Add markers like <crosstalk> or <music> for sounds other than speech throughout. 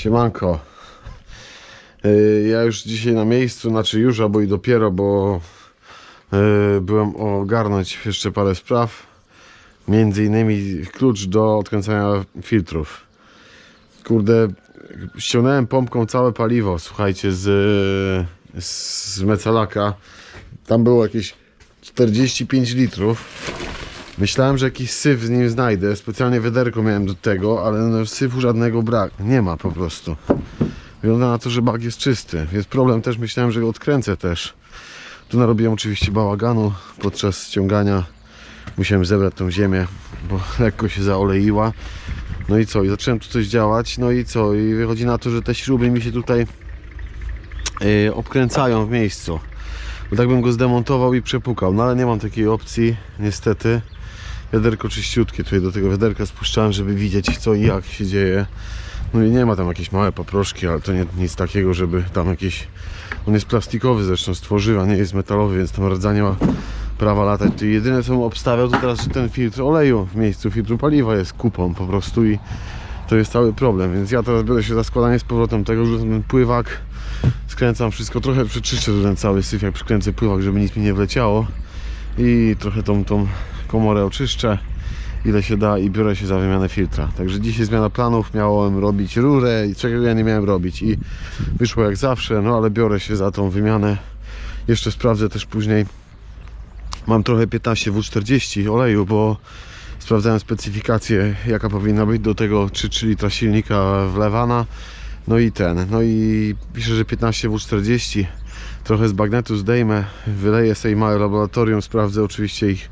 Siemanko. Yy, Ja już dzisiaj na miejscu, znaczy już albo i dopiero, bo yy, byłem ogarnąć jeszcze parę spraw. Między innymi klucz do odkręcania filtrów. Kurde, ściągnąłem pompką całe paliwo, słuchajcie, z, z Mecalaka. Tam było jakieś 45 litrów. Myślałem, że jakiś syf z nim znajdę. Specjalnie wiaderko miałem do tego, ale no, syfu żadnego brak. Nie ma po prostu. Wygląda na to, że bak jest czysty. Jest problem też, myślałem, że go odkręcę też. Tu narobiłem oczywiście bałaganu podczas ściągania. Musiałem zebrać tą ziemię, bo lekko się zaoleiła. No i co? I zacząłem tu coś działać. No i co? I wychodzi na to, że te śruby mi się tutaj yy, obkręcają w miejscu. Bo tak bym go zdemontował i przepukał. No ale nie mam takiej opcji, niestety. Wiaderko czyściutkie. Tutaj do tego wiaderka spuszczałem, żeby widzieć co i jak się dzieje. No i nie ma tam jakieś małe paproszki, ale to nie, nic takiego, żeby tam jakieś... On jest plastikowy zresztą, z tworzywa, nie jest metalowy, więc tam rdza nie ma prawa latać. To jedyne co mu obstawiał to teraz że ten filtr oleju w miejscu filtru paliwa jest kupą po prostu i to jest cały problem. Więc ja teraz biorę się za składanie z powrotem tego, że ten pływak skręcam wszystko, trochę przeczyszczę ten cały syf, jak przykręcę pływak, żeby nic mi nie wleciało i trochę tą, tą komorę oczyszczę ile się da i biorę się za wymianę filtra. Także dzisiaj zmiana planów, miałem robić rurę i czego ja nie miałem robić i wyszło jak zawsze, no ale biorę się za tą wymianę. Jeszcze sprawdzę też później. Mam trochę 15 W40 oleju, bo sprawdzałem specyfikację jaka powinna być do tego 3, 3 litra silnika wlewana. No i ten, no i piszę, że 15 W40 trochę z bagnetu zdejmę, wyleję sobie małe laboratorium, sprawdzę oczywiście ich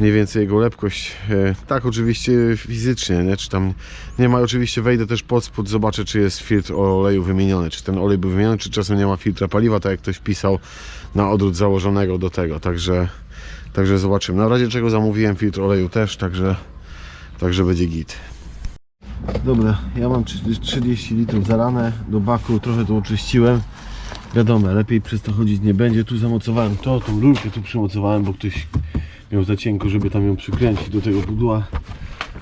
mniej więcej jego lepkość. E, Tak oczywiście fizycznie, nie? Czy tam nie ma, oczywiście wejdę też pod spód, zobaczę czy jest filtr oleju wymieniony, czy ten olej był wymieniony, czy czasem nie ma filtra paliwa, tak jak ktoś pisał na odwrót założonego do tego, także także zobaczymy. Na razie czego zamówiłem filtr oleju też, także także będzie git. Dobra, ja mam 30 litrów zalane do baku, trochę to oczyściłem. Wiadomo, lepiej przez to chodzić nie będzie. Tu zamocowałem to, tą rurkę tu przymocowałem, bo ktoś miał za cienko, żeby tam ją przykręcić do tego pudła.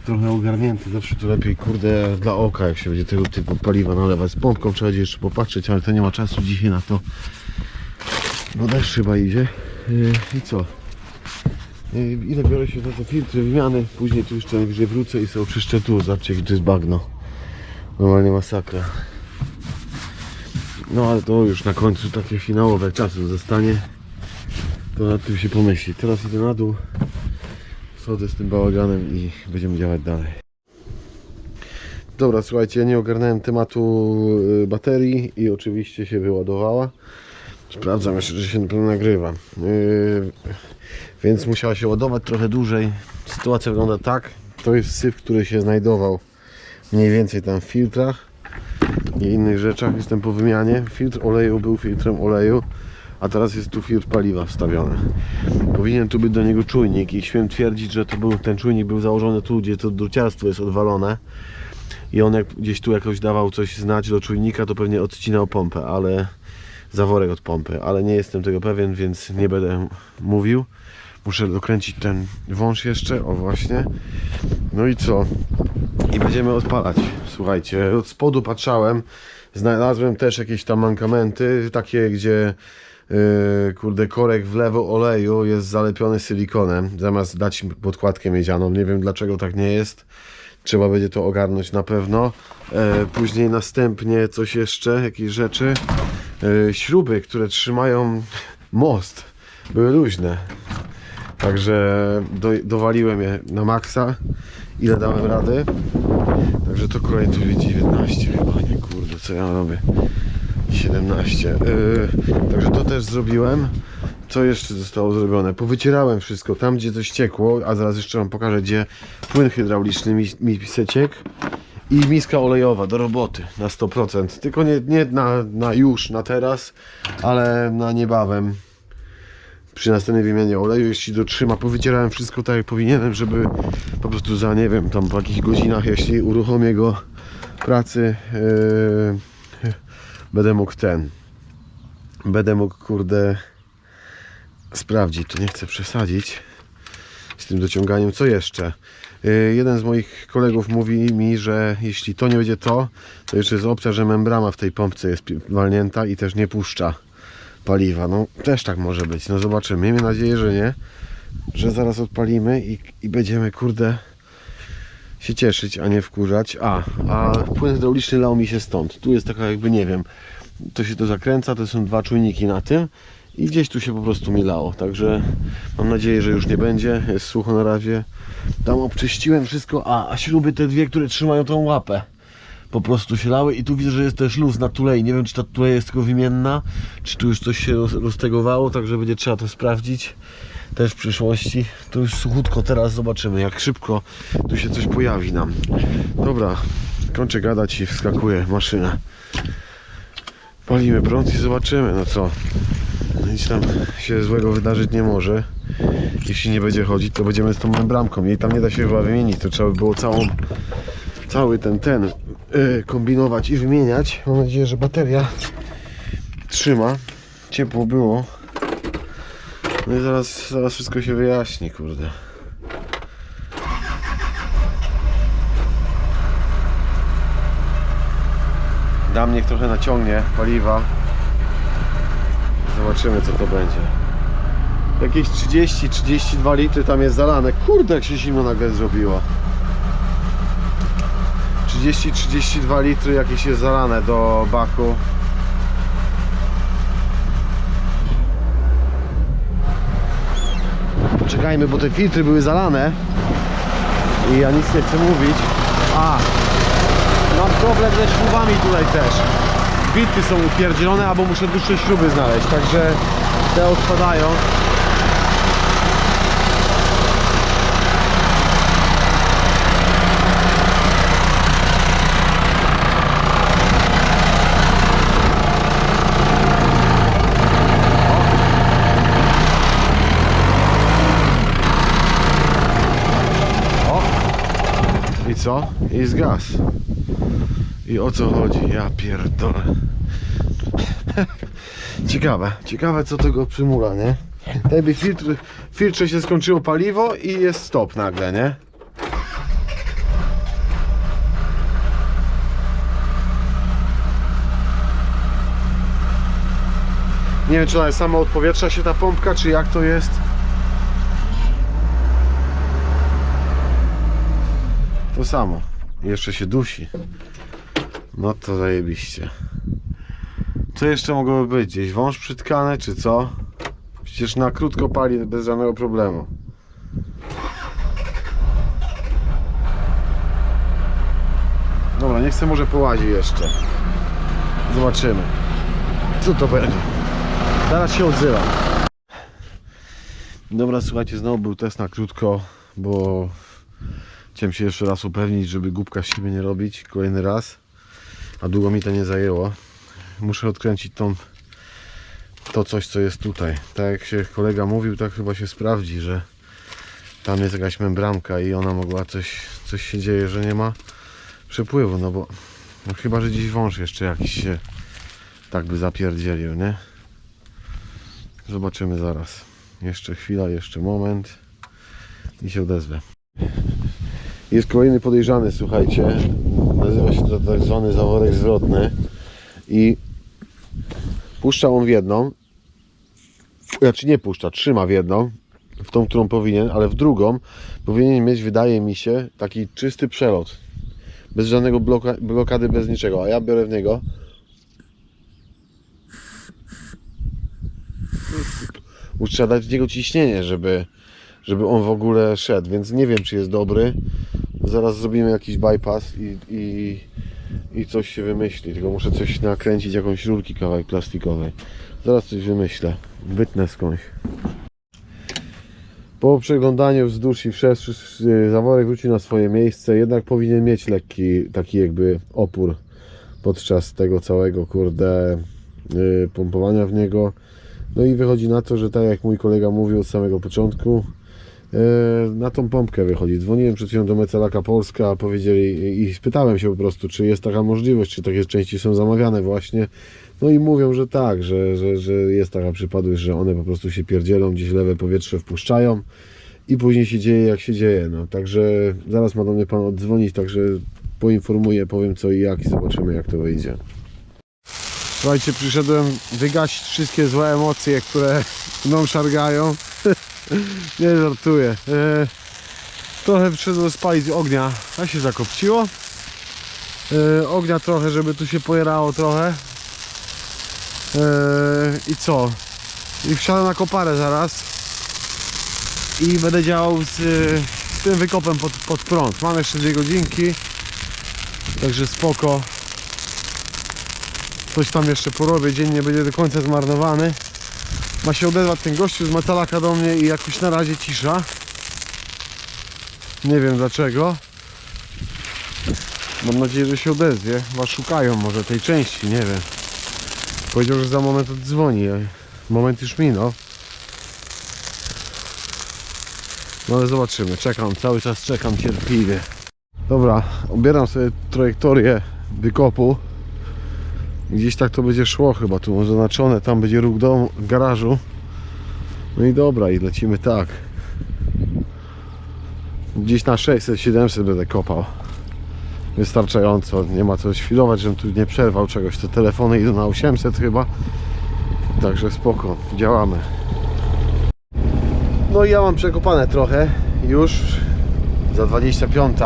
Trochę ogarnięty, zawsze to lepiej, kurde, dla oka, jak się będzie tego typu paliwa nalewać. Z pompką trzeba będzie jeszcze popatrzeć, ale to nie ma czasu dzisiaj na to. Bo deszcz chyba idzie. Yy, I co? Yy, Ile biorę się za te filtry wymiany, później tu jeszcze najwyżej wrócę i sobie oczyszczę tu, zobaczcie jakie to jest bagno. Normalnie masakra. No ale to już na końcu takie finałowe czasu zostanie. To nad tym się pomyśli. Teraz idę na dół. Schodzę z tym bałaganem i będziemy działać dalej. Dobra, słuchajcie, ja nie ogarnąłem tematu y, baterii i oczywiście się wyładowała. Sprawdzam jeszcze, że się nagrywa. Yy, więc musiała się ładować trochę dłużej. Sytuacja wygląda tak. To jest syf, który się znajdował mniej więcej tam w filtrach i innych rzeczach. Jestem po wymianie. Filtr oleju był filtrem oleju, a teraz jest tu filtr paliwa wstawiony. Powinien tu być do niego czujnik i śmiem twierdzić, że to był, ten czujnik był założony tu, gdzie to druciarstwo jest odwalone. I on jak gdzieś tu jakoś dawał coś znać do czujnika, to pewnie odcinał pompę, ale zaworek od pompy, ale nie jestem tego pewien, więc nie będę mówił. Muszę dokręcić ten wąż jeszcze, o właśnie. No i co? I będziemy odpalać. Słuchajcie, od spodu patrzałem, znalazłem też jakieś tam mankamenty, takie gdzie yy, kurde korek w lewo oleju jest zalepiony silikonem, zamiast dać podkładkę miedzianą. Nie wiem dlaczego tak nie jest. Trzeba będzie to ogarnąć na pewno. E, później następnie coś jeszcze, jakieś rzeczy. E, śruby, które trzymają most, były luźne. Także do, dowaliłem je na maksa. Ile dałem rady. Także to kolejny tu jest 19 chyba, nie kurde, co ja robię. 17. Yy, także to też zrobiłem. Co jeszcze zostało zrobione? Powycierałem wszystko tam, gdzie coś ciekło, a zaraz jeszcze Wam pokażę, gdzie płyn hydrauliczny mi, mi ciekł. I miska olejowa do roboty na 100%. Tylko nie, nie na, na już, na teraz, ale na niebawem. Przy następnej wymianie oleju, jeśli dotrzyma, powycierałem wszystko tak jak powinienem, żeby po prostu za, nie wiem, tam po jakichś godzinach, jeśli uruchomię go pracy, yy, będę mógł ten, będę mógł, kurde, sprawdzić, tu nie chcę przesadzić z tym dociąganiem. Co jeszcze? Y, Jeden z moich kolegów mówi mi, że jeśli to nie będzie to, to jeszcze jest opcja, że membrana w tej pompce jest walnięta i też nie puszcza paliwa. No też tak może być. No zobaczymy. Miejmy nadzieję, że nie. Że zaraz odpalimy i, i będziemy kurde się cieszyć, a nie wkurzać. A, a płyn hydrauliczny lał mi się stąd. Tu jest taka jakby nie wiem. To się to zakręca, to są dwa czujniki na tym i gdzieś tu się po prostu mi lało. Także mam nadzieję, że już nie będzie. Jest sucho na razie. Tam obczyściłem wszystko, a, a śruby te dwie, które trzymają tą łapę po prostu się lały i tu widzę, że jest też luz na tulei. Nie wiem, czy ta tuleja jest tylko wymienna, czy tu już coś się roz- roztegowało, także będzie trzeba to sprawdzić też w przyszłości. To już suchutko teraz zobaczymy, jak szybko tu się coś pojawi nam. Dobra, kończę gadać i wskakuje maszyna. Palimy prąd i zobaczymy, no co. Nic tam się złego wydarzyć nie może. Jeśli nie będzie chodzić, to będziemy z tą membramką. Jej tam nie da się chyba wymienić, to trzeba by było całą cały ten ten y, kombinować i wymieniać. Mam nadzieję, że bateria trzyma. Ciepło było. No i zaraz, zaraz wszystko się wyjaśni, kurde. Dam niech trochę naciągnie paliwa. Zobaczymy co to będzie. Jakieś 30-32 litry tam jest zalane. Kurde jak się zimno nagle zrobiło. 30-32 litry jakieś jest zalane do baku. Poczekajmy, bo te filtry były zalane i ja nic nie chcę mówić. A, mam problem ze śrubami tutaj też. Bity są upierdzielone, albo muszę dłuższe śruby znaleźć, także te odpadają. I co? I zgas. I o co chodzi? Ja pierdolę. <laughs> ciekawe, ciekawe co tego przymula, nie? Jakby filtr, filtrze się skończyło paliwo i jest stop nagle, nie? Nie wiem, czy ona jest sama od powietrza się ta pompka, czy jak to jest. To samo. Jeszcze się dusi. No to zajebiście. Co jeszcze mogłoby być? Gdzieś wąż przytkany, czy co? Przecież na krótko pali bez żadnego problemu. Dobra, nie chcę może połazi jeszcze. Zobaczymy. Co to będzie? Zaraz się odzywam. Dobra, słuchajcie, znowu był test na krótko, bo Chciałem się jeszcze raz upewnić, żeby głupka z siebie nie robić. Kolejny raz. A długo mi to nie zajęło. Muszę odkręcić tą to coś, co jest tutaj. Tak jak się kolega mówił, tak chyba się sprawdzi, że tam jest jakaś membramka i ona mogła coś, coś się dzieje, że nie ma przepływu, no bo no chyba, że dziś wąż jeszcze jakiś się tak by zapierdzielił, nie? Zobaczymy zaraz. Jeszcze chwila, jeszcze moment i się odezwę. Jest kolejny podejrzany, słuchajcie. Nazywa się to tak zwany zaworek zwrotny. I puszcza on w jedną. Znaczy nie puszcza, trzyma w jedną. W tą, którą powinien, ale w drugą powinien mieć, wydaje mi się, taki czysty przelot. Bez żadnego bloka, blokady, bez niczego. A ja biorę w niego. Trzeba dać w niego ciśnienie, żeby, żeby on w ogóle szedł, więc nie wiem czy jest dobry. Zaraz zrobimy jakiś bypass i, i, i coś się wymyśli. Tylko muszę coś nakręcić, jakąś rurki kawałek plastikowej. Zaraz coś wymyślę. Wytnę skądś. Po przeglądaniu wzdłuż i wszerz y, zaworek wróci na swoje miejsce, jednak powinien mieć lekki taki jakby opór podczas tego całego kurde y, pompowania w niego. No i wychodzi na to, że tak jak mój kolega mówił od samego początku, na tą pompkę wychodzi. Dzwoniłem przed chwilą do Mecelaka Polska, powiedzieli i spytałem się po prostu, czy jest taka możliwość, czy takie części są zamawiane właśnie. No i mówią, że tak, że, że, że jest taka przypadłość, że one po prostu się pierdzielą, gdzieś lewe powietrze wpuszczają i później się dzieje jak się dzieje. No, także zaraz ma do mnie pan oddzwonić, także poinformuję, powiem co i jak i zobaczymy jak to wyjdzie. Słuchajcie, przyszedłem wygasić wszystkie złe emocje, które mną szargają. <laughs> Nie żartuję. E, trochę przyszedłem spalić ognia. A się zakopciło. E, ognia trochę, żeby tu się pojerało trochę. E, I co? I wsiadam na koparę zaraz. I będę działał z, z tym wykopem pod, pod prąd. Mam jeszcze dwie godzinki. Także spoko. Coś tam jeszcze porobię. Dzień nie będzie do końca zmarnowany. Ma się odezwać ten gościu z metalaka do mnie i jakoś na razie cisza. Nie wiem dlaczego. Mam nadzieję, że się odezwie. Chyba szukają może tej części, nie wiem. Powiedział, że za moment oddzwoni. Moment już minął. No ale zobaczymy. Czekam, cały czas czekam cierpliwie. Dobra, obieram sobie trajektorię wykopu. Gdzieś tak to będzie szło chyba, tu może zaznaczone, tam będzie róg do garażu. No i dobra, i lecimy tak. Gdzieś na 600-700 będę kopał. Wystarczająco, nie ma co świlować, żebym tu nie przerwał czegoś. Te telefony idą na 800 chyba. Także spoko, działamy. No i ja mam przekopane trochę już za 25.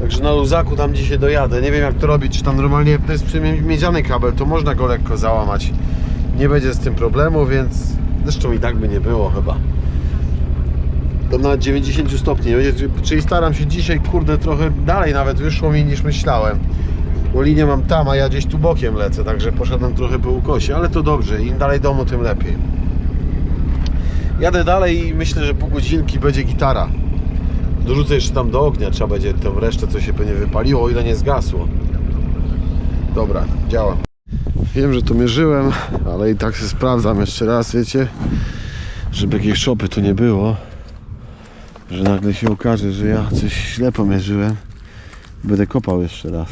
Także na luzaku tam dzisiaj dojadę. Nie wiem jak to robić, czy tam normalnie to jest miedziany kabel, to można go lekko załamać. Nie będzie z tym problemu, więc zresztą i tak by nie było chyba. To na 90 stopni, czyli staram się dzisiaj, kurde, trochę dalej nawet wyszło mi niż myślałem. Bo linię mam tam, a ja gdzieś tu bokiem lecę, także poszedłem trochę po ukosie, ale to dobrze, im dalej domu, tym lepiej. Jadę dalej i myślę, że po godzinki będzie gitara. Dorzucę jeszcze tam do ognia, trzeba będzie tą resztę, co się pewnie wypaliło, o ile nie zgasło. Dobra, działa. Wiem, że to mierzyłem, ale i tak się sprawdzam jeszcze raz, wiecie, żeby jakiejś szopy tu nie było. Że nagle się okaże, że ja coś źle pomierzyłem. Będę kopał jeszcze raz.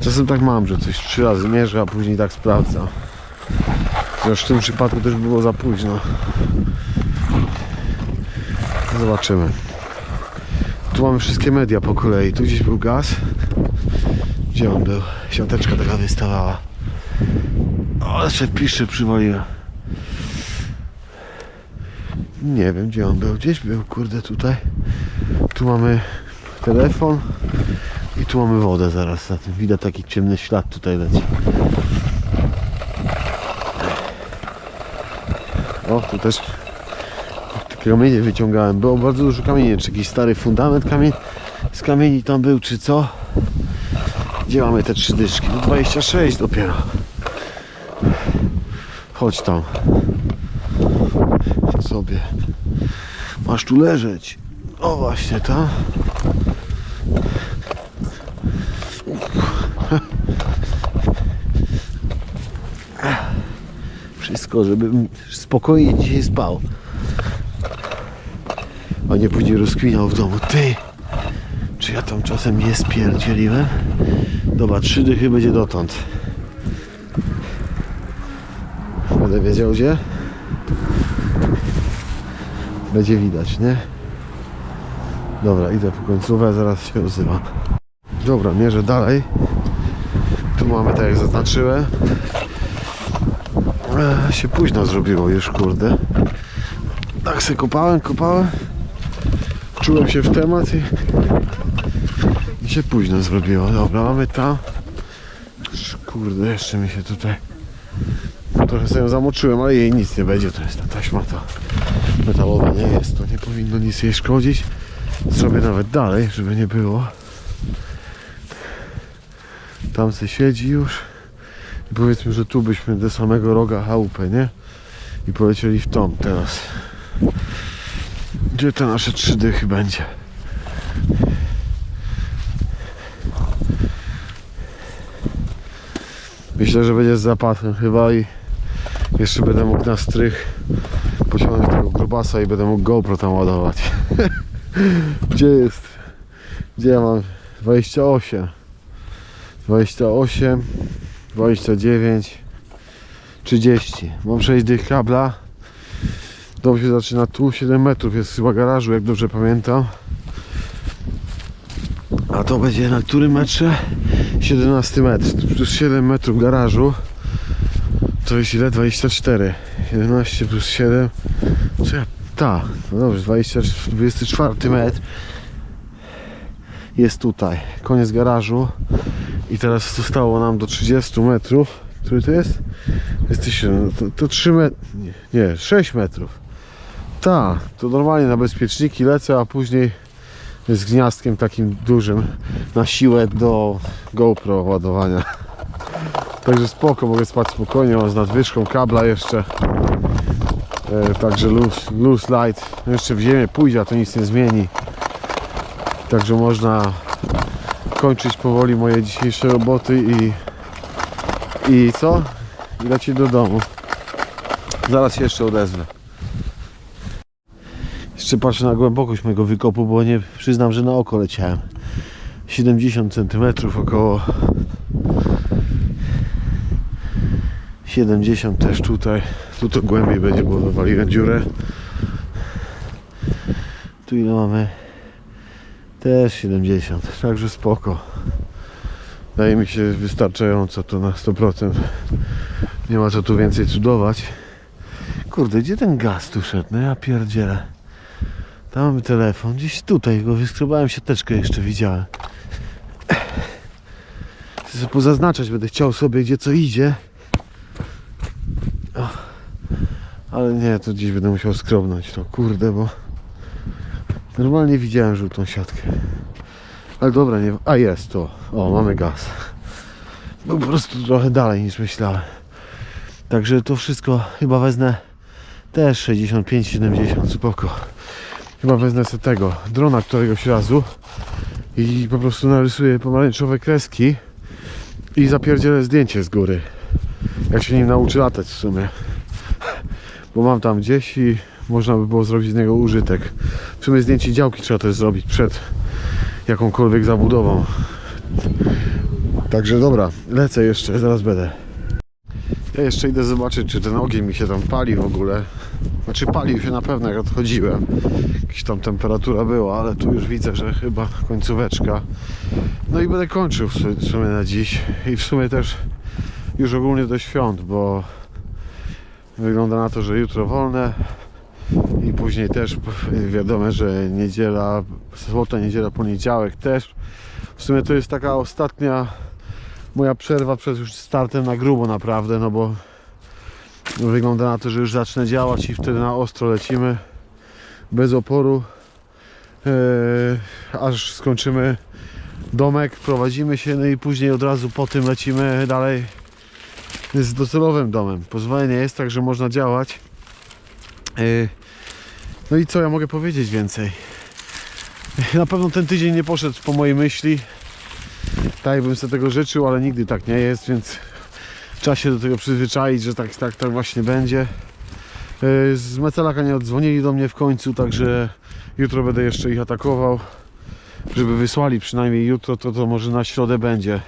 Czasem tak mam, że coś trzy razy mierzę, a później tak sprawdzam. Chociaż w tym przypadku też było za późno. Zobaczymy. Tu mamy wszystkie media po kolei. Tu gdzieś był gaz. Gdzie on był? Siateczka taka wystawała. O, jeszcze pisze przywaliłem. Nie wiem gdzie on był. Gdzieś był, kurde, tutaj. Tu mamy telefon. I tu mamy wodę zaraz na tym. Widać taki ciemny ślad tutaj leci. O, tu też te kamienie wyciągałem. Było bardzo dużo kamieni. Czy jakiś stary fundament kamień z kamieni tam był, czy co? Gdzie mamy te trzy dyszki? No 26 dopiero. Chodź tam. Sobie. Masz tu leżeć. O właśnie tam. Wszystko, żebym spokojnie dzisiaj spał. A nie później rozkwiniał w domu. Ty! Czy ja tam czasem nie spierdzieliłem? Dobra, trzy dychy będzie dotąd. Będę wiedział gdzie? Będzie widać, nie? Dobra, idę po końcówę, zaraz się odzywam. Dobra, mierzę dalej. Tu mamy tak jak zaznaczyłem. E, się późno zrobiło już, kurde. Tak se kopałem, kopałem. Czułem się w temat i, się późno zrobiło. Dobra, mamy tam. Kurde, jeszcze mi się tutaj trochę sobie zamoczyłem, ale jej nic nie będzie. To jest ta taśma to metalowa nie jest. To nie powinno nic jej szkodzić. Zrobię nawet dalej, żeby nie było. Tam se siedzi już. I powiedzmy, że tu byśmy do samego roga chałupę, nie? I polecieli w tom teraz. Gdzie te nasze trzy dychy będzie? Myślę, że będzie z zapasem chyba i jeszcze będę mógł na strych pociągnąć tego grubasa i będę mógł GoPro tam ładować. <laughs> Gdzie jest? Gdzie ja mam? 28 28 29 30 Mam 6 dych kabla Dom się zaczyna tu, 7 metrów jest chyba garażu, jak dobrze pamiętam. A to będzie na którym metrze? 17 metr. Plus 7 metrów garażu. To jest ile? 24. 11 plus 7. Co ja? Ta. No dobrze, 20, 24 metr. Jest tutaj. Koniec garażu. I teraz zostało nam do 30 metrów. Który to jest? Jesteś, to, to 3 metry. Nie, nie, 6 metrów. Ta, to normalnie na bezpieczniki lecę, a później z gniazdkiem takim dużym na siłę do GoPro ładowania. Także spoko, mogę spać spokojnie, mam z nadwyżką kabla jeszcze. E, także loose, loose light. No jeszcze w ziemię pójdzie, a to nic nie zmieni. Także można kończyć powoli moje dzisiejsze roboty i i co? I lecieć do domu. Zaraz się jeszcze odezwę. Jeszcze patrzę na głębokość mojego wykopu, bo nie przyznam, że na oko leciałem. 70 cm około. 70 też tutaj. Tu to głębiej będzie, bo wywaliłem dziurę. Tu ile mamy? Też 70, także spoko. Wydaje mi się wystarczająco to na 100%. Nie ma co tu więcej cudować. Kurde, gdzie ten gaz tu szedł? No ja pierdzielę. Tam mamy telefon, gdzieś tutaj go wyskrobałem siateczkę jeszcze widziałem. Chcę pozaznaczać, będę chciał sobie gdzie co idzie. O. Ale nie, to gdzieś będę musiał skrobnąć to, kurde, bo normalnie widziałem żółtą siatkę. Ale dobra, nie. A jest to. O, mamy gaz. Był po prostu trochę dalej niż myślałem. Także to wszystko chyba wezmę też 65-70 spoko. Chyba wezmę sobie tego drona któregoś razu i po prostu narysuję pomarańczowe kreski i zapierdzielę zdjęcie z góry. Jak się nim nauczy latać w sumie. Bo mam tam gdzieś i można by było zrobić z niego użytek. W sumie zdjęcie działki trzeba też zrobić przed jakąkolwiek zabudową. Także dobra, lecę jeszcze, zaraz będę. Ja jeszcze idę zobaczyć, czy ten ogień mi się tam pali w ogóle. Znaczy palił się na pewno jak odchodziłem. Jakaś tam temperatura była, ale tu już widzę, że chyba końcóweczka. No i będę kończył w sumie, na dziś. I w sumie też już ogólnie do świąt, bo wygląda na to, że jutro wolne. I później też wiadomo, że niedziela, sobota, niedziela, poniedziałek też. W sumie to jest taka ostatnia moja przerwa przed już startem na grubo naprawdę, no bo wygląda na to, że już zacznę działać i wtedy na ostro lecimy bez oporu eee, aż skończymy domek, prowadzimy się no i później od razu po tym lecimy dalej z docelowym domem. Pozwolenie jest, także można działać. Eee, no i co ja mogę powiedzieć więcej? Na pewno ten tydzień nie poszedł po mojej myśli. Tak bym sobie tego życzył, ale nigdy tak nie jest, więc trzeba się do tego przyzwyczaić, że tak, tak, tak właśnie będzie. Yy, Z Mecelaka nie odzwonili do mnie w końcu, także jutro będę jeszcze ich atakował. Żeby wysłali przynajmniej jutro, to to może na środę będzie.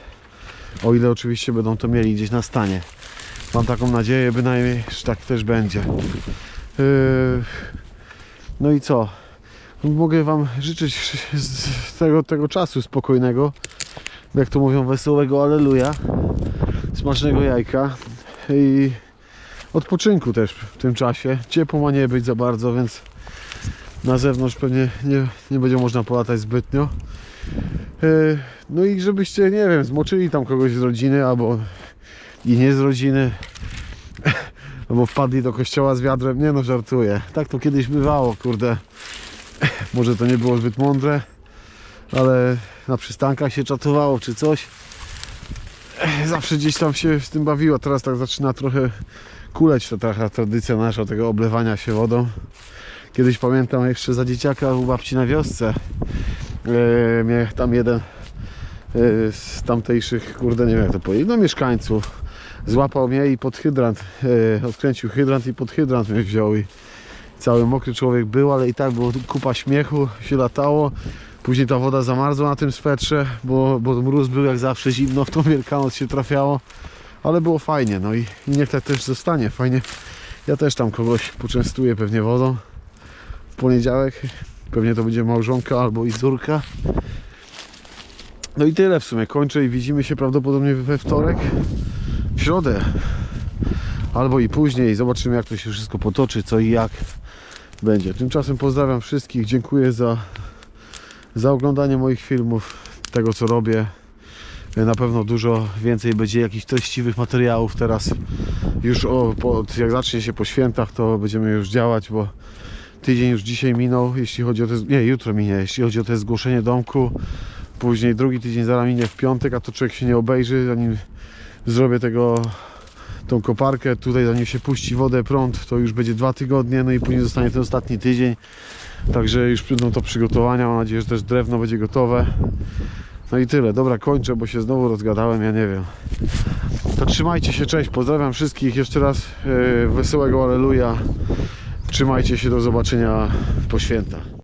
O ile oczywiście będą to mieli gdzieś na stanie. Mam taką nadzieję bynajmniej, że tak też będzie. Yy, No i co? Mogę Wam życzyć z tego, tego czasu spokojnego, jak to mówią, wesołego aleluja, smacznego jajka i odpoczynku też w tym czasie. Ciepło ma nie być za bardzo, więc na zewnątrz pewnie nie, nie będzie można polatać zbytnio. Yy, No i żebyście, nie wiem, zmoczyli tam kogoś z rodziny albo i nie z rodziny. <laughs> Albo wpadli do kościoła z wiadrem. Nie no, żartuję. Tak to kiedyś bywało, kurde. <laughs> Może to nie było zbyt mądre, ale na przystankach się czatowało czy coś. Zawsze gdzieś tam się z tym bawiło. Teraz tak zaczyna trochę kuleć ta taka tradycja nasza tego oblewania się wodą. Kiedyś pamiętam jeszcze za dzieciaka u babci na wiosce. E, mnie tam jeden e, z tamtejszych, kurde nie wiem jak to powiedzieć, no mieszkańców złapał mnie i pod hydrant, e, odkręcił hydrant i pod hydrant mnie wziął i cały mokry człowiek był, ale i tak było kupa śmiechu, się latało. Później ta woda zamarzła na tym swetrze, bo, bo mróz był jak zawsze zimno, w tą Wielkanoc się trafiało, ale było fajnie, no i, i niech tak też zostanie. Fajnie, Ja też tam kogoś poczęstuję pewnie wodą. W poniedziałek pewnie to będzie małżonka albo i córka. No i tyle w sumie. Kończę i widzimy się prawdopodobnie we wtorek, w środę. Albo i później. Zobaczymy jak to się wszystko potoczy, co i jak będzie. Tymczasem pozdrawiam wszystkich. Dziękuję za, za oglądanie moich filmów, tego co robię. Na pewno dużo więcej będzie jakichś treściwych materiałów teraz. Już o, po, jak zacznie się po świętach, to będziemy już działać, bo tydzień już dzisiaj minął, jeśli chodzi o te, nie, jutro minie, jeśli chodzi o te zgłoszenie domku. Później drugi tydzień zaraz minie w piątek, a to człowiek się nie obejrzy, zanim zrobię tego tą koparkę, tutaj zanim się puści wodę, prąd, to już będzie dwa tygodnie, no i później zostanie ten ostatni tydzień. Także już będą to przygotowania, mam nadzieję, że też drewno będzie gotowe. No i tyle, dobra, kończę, bo się znowu rozgadałem, ja nie wiem. To trzymajcie się, cześć, pozdrawiam wszystkich jeszcze raz, yy, wesołego Aleluja. Trzymajcie się, do zobaczenia po świętach.